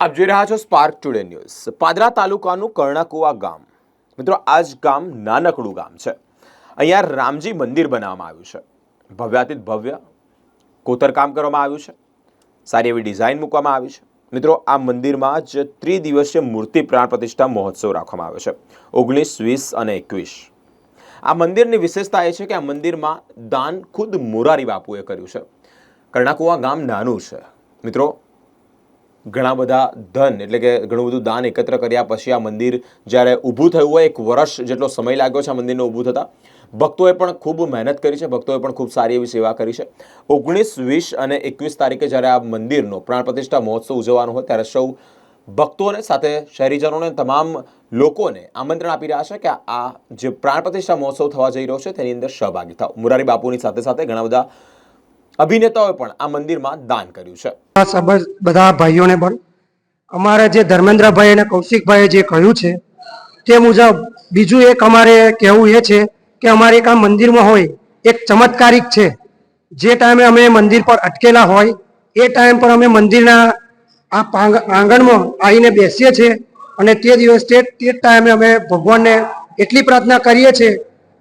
આપ જોઈ રહ્યા છો સ્પાર્ક ટુડે ન્યૂઝ પાદરા તાલુકાનું કર્ણાકુવા ગામ. મિત્રો આ જ ગામ નાનકડું ગામ છે. અહીંયા રામજી મંદિર બનાવવામાં આવ્યું છે. ભવ્યાતીત ભવ્ય કોતરકામ કરવામાં આવ્યું છે. સારી એવી ડિઝાઇન મૂકવામાં આવી છે. મિત્રો, આ મંદિરમાં જ ત્રિદિવસીય મૂર્તિ પ્રાણ પ્રતિષ્ઠા મહોત્સવ રાખવામાં આવ્યો છે. ઓગણીસ, વીસ અને એકવીસ. આ મંદિરની વિશેષતા એ છે કે આ મંદિરમાં દાન ખુદ મોરારી બાપુએ કર્યું છે. કર્ણાકુવા ગામ નાનું છે. મિત્રો ઘણા બધા ધન, એટલે કે ઘણું બધું દાન એકત્ર કર્યા પછી આ મંદિર જ્યારે ઊભું થયું હોય, એક વર્ષ જેટલો સમય લાગ્યો છે આ મંદિરને ઊભું થતાં, ભક્તોએ પણ ખૂબ મહેનત કરી છે, ભક્તોએ પણ ખૂબ સારી એવી સેવા કરી છે. ઓગણીસ, વીસ અને એકવીસ તારીખે જ્યારે આ મંદિરનો પ્રાણ પ્રતિષ્ઠા મહોત્સવ ઉજવવાનો હોય, ત્યારે સૌ ભક્તોને સાથે શહેરીજનોને તમામ લોકોને આમંત્રણ આપી રહ્યા છે કે આ જે પ્રાણ પ્રતિષ્ઠા મહોત્સવ થવા જઈ રહ્યો છે, તેની અંદર સહભાગી થાવ મુરારી બાપુની સાથે સાથે ઘણા બધા અભિનેતાઓએ પણ આ મંદિરમાં દાન કર્યું છે. બધા ભાઈઓને પણ. અમારા જે ધર્મેન્દ્રભાઈ અને કૌશિકભાઈએ જે કહ્યું છે, તે મુજબ બીજું એક અમારે કહેવું એ છે કે અમારે એક આ મંદિરમાં હોય, એક ચમત્કારિક છે. જે ટાઈમે અમે મંદિર પર અટકેલા હોય, એ ટાઈમ પર અમે મંદિરના આ આંગણમાં આવીને બેસીએ છીએ અને તે દિવસ તે તે ટાઈમે અમે ભગવાનને એટલી પ્રાર્થના કરીએ છીએ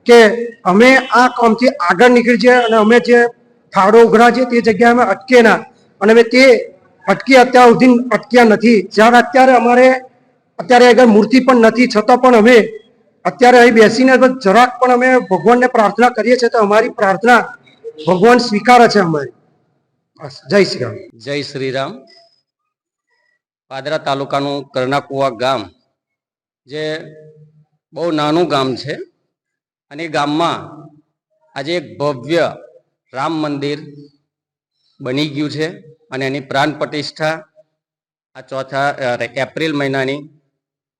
કે અમે આ કામથી આગળ નીકળી જઈએ અને અમે જે ફાળો ઉઘરા છે તે જગ્યાએ અમે અટકે ના. અને અમે તે અટકી અત્યાર સુધી અટક્યા નથી. જ્યારે અત્યારે અમારે, અત્યારે આગળ મૂર્તિ પણ નથી. છતાં પણ અમે અત્યારે અહીં બેસીને જરાક પણ અમે ભગવાનને પ્રાર્થના કરીએ છીએ તો અમારી પ્રાર્થના ભગવાન સ્વીકારે છે અમારી. જય શ્રી રામ. જય શ્રી રામ. પાદરા તાલુકાનું કર્ણાકુવા ગામ, જે બહુ નાનું ગામ છે. અને ગામમાં આજે એક ભવ્ય રામ મંદિર બની ગયું છે અને એની પ્રાણ પ્રતિષ્ઠા આ ચોથા એપ્રિલ મહિનાની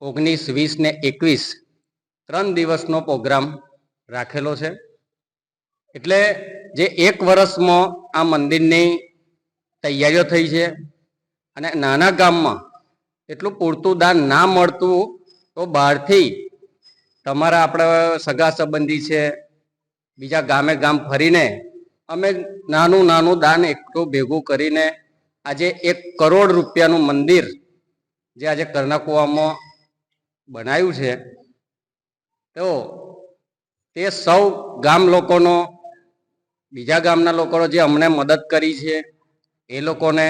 ઓગણીસ, વીસ ને એકવીસ ત્રણ દિવસનો પ્રોગ્રામ રાખેલો છે. એટલે જે એક વર્ષમાં આ મંદિરની તૈયારીઓ થઈ છે અને નાના ગામમાં એટલું પૂરતું દાન ના મળતું તો બહારથી તમારા આપણે સગા સંબંધી છે, બીજા ગામે ગામ ફરીને અમે નાનું નાનું દાન એકઠું ભેગું કરીને આજે એક કરોડ રૂપિયાનું મંદિર જે આજે કર્ણાકુવામાં બનાવ્યું છે. તો તે સૌ ગામ લોકોનો, બીજા ગામના લોકોનો જે અમને મદદ કરી છે, એ લોકોને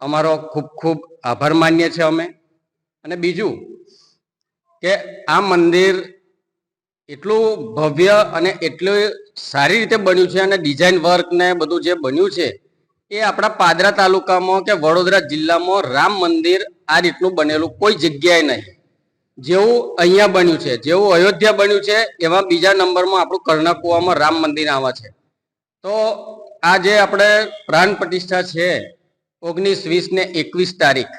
અમારો ખૂબ ખૂબ આભાર માનીએ છીએ અમે. અને બીજું કે આ મંદિર એટલું ભવ્ય અને એટલું સારી રીતે બન્યું છે અને ડિઝાઇન વર્ક ને બધું જે બન્યું છે, એ આપણા પાદરા તાલુકામાં કે વડોદરા જિલ્લામાં રામ મંદિર આ રીતનું બનેલું કોઈ જગ્યાએ નહીં. જેવું અહીંયા બન્યું છે, જેવું અયોધ્યા બન્યું છે એમાં બીજા નંબરમાં આપણું કર્ણકુવામાં રામ મંદિર આવે છે. તો આ જે આપણે પ્રાણ પ્રતિષ્ઠા છે, ઓગણીસ વીસ ને એકવીસ તારીખ,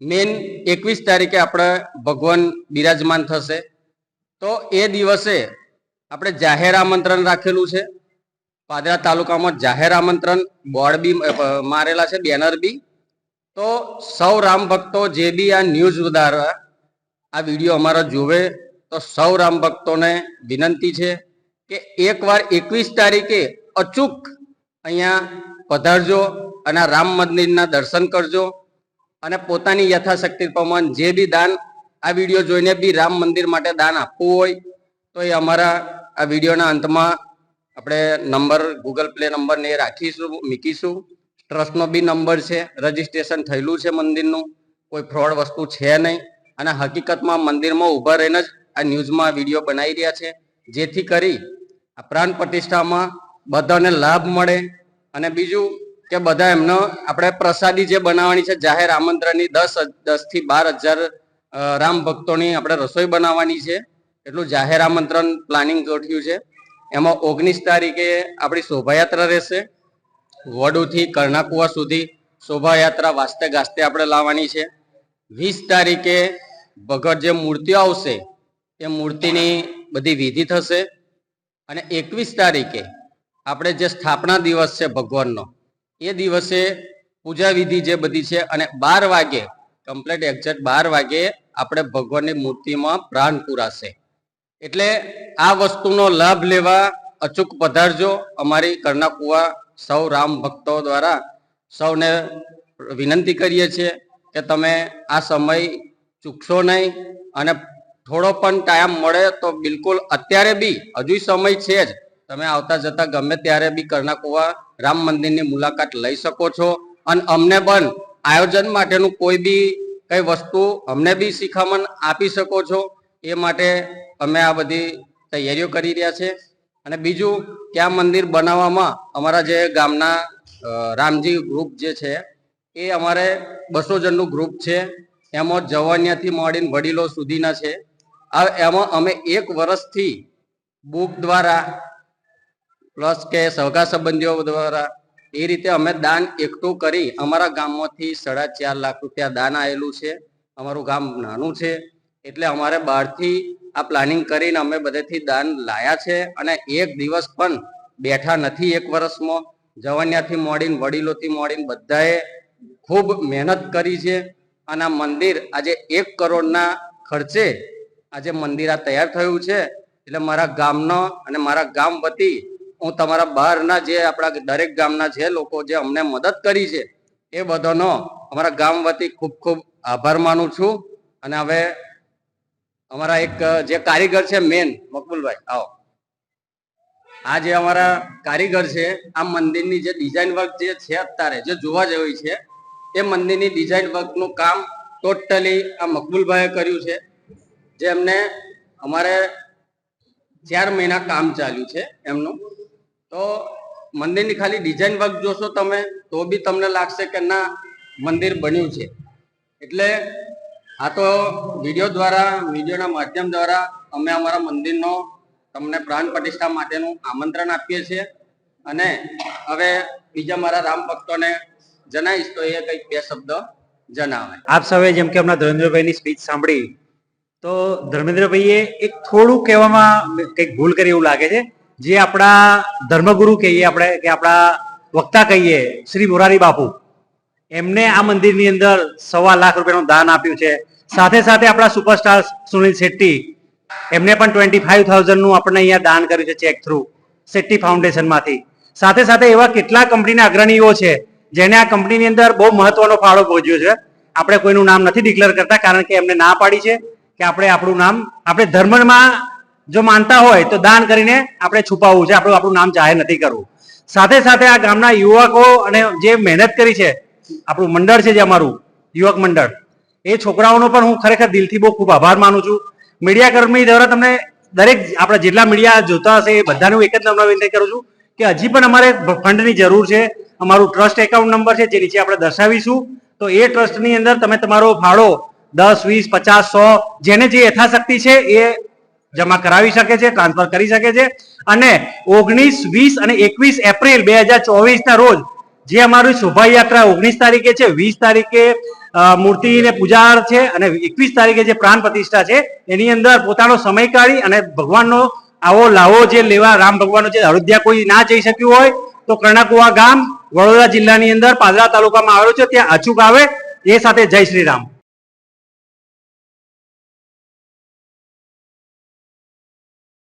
મેન એકવીસ તારીખે આપણે ભગવાન બિરાજમાન થશે. તો એ દિવસે આપણે જાહેર આમંત્રણ રાખેલું છે. પાદરા તાલુકામાં જાહેર આમંત્રણ બોર્ડ બી મારેલા છે, બેનર બી. તો સૌ રામ ભક્તો જે બી આ ન્યૂઝ દ્વારા આ વીડિયો અમારો જોવે તો સૌ રામ ભક્તોને વિનંતી છે કે એકવાર એકવીસ તારીખે અચૂક અહીંયા પધારજો અને રામ મંદિરના દર્શન કરજો અને પોતાની યથાશક્તિ પ્રમાણ જે બી દાન આ વીડિયો જોઈને બી રામ મંદિર માટે દાન આપવું હોય, તો એ અમારા આ વિડીયોના અંતમાં આપણે નંબર ગૂગલ પ્લે નંબર ને રાખીશું, મૂકીશું. ટ્રસ્ટનો બી નંબર છે, રજીસ્ટ્રેશન થયેલું છે મંદિરનું, કોઈ ફ્રોડ વસ્તુ છે નહીં. અને હકીકતમાં મંદિરમાં ઊભા રહીને જ આ ન્યૂઝમાં વીડિયો બનાવી રહ્યા છે. જેથી કરી આ પ્રાણ પ્રતિષ્ઠામાં બધાને લાભ મળે. અને બીજું કે બધા એમનો આપણે પ્રસાદી જે બનાવવાની છે, જાહેર આમંત્રણની દસ દસથી બાર હજાર રામ ભક્તોની આપણે રસોઈ બનાવવાની છે. એટલું જાહેર આમંત્રણ પ્લાનિંગ ગોઠવ્યું છે. એમાં ઓગણીસ તારીખે આપણી શોભાયાત્રા રહેશે. વડુથી કર્ણાકુવા સુધી શોભાયાત્રા વાસ્તે ગાસ્તે આપણે લાવવાની છે. વીસ તારીખે ભગત જે મૂર્તિઓ આવશે, એ મૂર્તિની બધી વિધિ થશે. અને એકવીસ તારીખે આપણે જે સ્થાપના દિવસ છે ભગવાનનો, એ દિવસે પૂજા વિધિ જે બધી છે અને બાર વાગે કમ્પ્લીટ એક્ઝેક્ટ બાર વાગે આપણે ભગવાનની મૂર્તિમાં પ્રાણ પુરાશે. એટલે આ વસ્તુનો લાભ લેવા અચૂક પધારજો. અમારી કર્ણાકુવા સૌ રામ ભક્તો દ્વારા સૌને વિનંતી કરીએ છીએ કે તમે આ સમય ચૂકશો નહીં અને થોડો પણ ટાઈમ મળે તો બિલકુલ અત્યારે બી, હજુ સમય છે જ, તમે આવતા જતા ગમે ત્યારે બી કર્ણાકુવા રામ મંદિરની મુલાકાત લઈ શકો છો. અને અમને પણ આયોજન માટેનું કોઈ બી કઈ વસ્તુ અમને બી શિખામણ આપી શકો છો, એ માટે અમે આ બધી તૈયારીઓ કરી રહ્યા છે. અને બીજું કે આ મંદિર બનાવવામાં અમારા જે ગામના રામજી ગ્રુપ જે છે, એ અમારે બસો જણનું ગ્રુપ છે. એમાં જવાનિયાથી માંડીને વડીલો સુધીના છે. આ એમાં અમે એક વર્ષથી બુક દ્વારા, પ્લસ કે સહકાર સંબંધીઓ દ્વારા એ રીતે અમે દાન એકઠું કરી અમારા ગામમાંથી સાડા ચાર લાખ રૂપિયા દાન આવેલું છે. અમારું ગામ નાનું છે. એટલે અમારે બહારથી આ પ્લાનિંગ કરીને અમે બધેથી દાન લાયા છે અને એક દિવસ પણ બેઠા નથી એક વર્ષમાં. જવાનિયાથી મોડીને વડીલોથી મોડીને બધાએ ખૂબ મહેનત કરી છે અને આ મંદિર આજે એક કરોડના ખર્ચે આજે મંદિર આ તૈયાર થયું છે. એટલે મારા ગામનો અને મારા ગામ વતી હું તમારા બહારના જે આપણા દરેક ગામના જે લોકો જે અમને મદદ કરી છે, એ બધાનો અમારા ગામ વતી ખૂબ ખૂબ આભાર માનું છું. અને હવે અમારા એક, જે કારીગર છે મેન, મકબુલભાઈ, આવો. આ જે અમારા કારીગર છે, આ મંદિરની જે ડિઝાઇન વર્ક જે છે અત્યારે, જે જોવા જેવી છે, એ મંદિરની ડિઝાઇન વર્કનું કામ ટોટલી આ મકબુલભાઈએ કર્યું છે. જે એમને અમારે ચાર મહિના કામ ચાલ્યું છે એમનું. તો મંદિરની ખાલી ડિઝાઇન વર્ક જોશો તમે, તો બી તમને લાગશે કે ના, મંદિર બન્યું છે. એટલે આ તો વીડિયો દ્વારા વિડીયોના માધ્યમ દ્વારા અમે અમારા મંદિરનો તમને પ્રાણ પ્રતિષ્ઠા માટેનું આમંત્રણ આપીએ છીએ. અને હવે બીજા મારા રામ ભક્તોને જણાવીશ તો એ કંઈક બે શબ્દ જણાવે. આપ સૌએ જેમ કે હમણાં ધર્મેન્દ્રભાઈની સ્પીચ સાંભળી, તો ધર્મેન્દ્રભાઈએ એક થોડું કહેવામાં કંઈક ભૂલ કરી એવું લાગે છે. જે આપણા ધર્મગુરુ કહીએ આપણે, કે આપણા વક્તા કહીએ, શ્રી મોરારી બાપુ, એમને આ મંદિરની અંદર સવા લાખ રૂપિયાનું દાન આપ્યું છે. સાથે સાથે આપણા સુપરસ્ટાર સુનિલ શેટ્ટી, એમને પણ ટ્વેન્ટી ફાઈવ થાઉઝન્ડનું આપણને અહીંયા દાન કર્યું છે ચેક થ્રુ શેટ્ટી ફાઉન્ડેશનમાંથી સાથે સાથે એવા કેટલા કંપનીના અગ્રણીઓ છે, જેને આ કંપનીની અંદર બહુ મહત્વનો ફાળો ભોજ્યો છે. આપણે કોઈનું નામ નથી ડિક્લેર કરતા, કારણ કે એમને ના પાડી છે, કે આપણે આપણું નામ, આપણે ધર્મમાં જો માનતા હોય તો દાન કરીને આપણે છુપાવવું છે. આપણું આપણું નામ જાહેર નથી કરવું. સાથે સાથે આ ગામના યુવકો અને જે મહેનત કરી છે, આપણું મંડળ છે જે અમારું, યુવક મંડળ, એ છોકરાઓનો પણ હું ખરેખર દિલથી બહુ ખૂબ આભાર માનું છું. મીડિયા કર્મી દ્વારા તમને દરેક આપણા જેટલા મીડિયા જોતા હશે એ બધાને હું એક જ નમ્ર વિનંતી કરું છું કે હજી પણ અમારે ફંડની જરૂર છે. અમારું ટ્રસ્ટ એકાઉન્ટ નંબર છે જે નીચે આપણે દર્શાવીશું. તો એ ટ્રસ્ટની અંદર તમે તમારો ફાળો દસ, વીસ, પચાસ, સો, જેને જે યથાશક્તિ છે એ જમા કરાવી શકે છે, ટ્રાન્સફર કરી શકે છે. અને ઓગણીસ, વીસ અને એકવીસ એપ્રિલ બે હજાર ચોવીસના રોજ જે અમારી શોભાયાત્રા ઓગણીસ તારીખે છે, વીસ તારીખે મૂર્તિને પૂજા છે અને એકવીસ તારીખે જે પ્રાણ પ્રતિષ્ઠા છે, એની અંદર પોતાનો સમય કાઢી અને ભગવાનનો આવો લાવો જે લેવા રામ ભગવાનનો જે અયોધ્યા કોઈ ના જઈ શક્યું હોય, તો કર્ણાકુવા ગામ વડોદરા જિલ્લાની અંદર પાદરા તાલુકામાં આવેલું છે, ત્યાં અચૂક આવે, એ સાથે જય શ્રી રામ.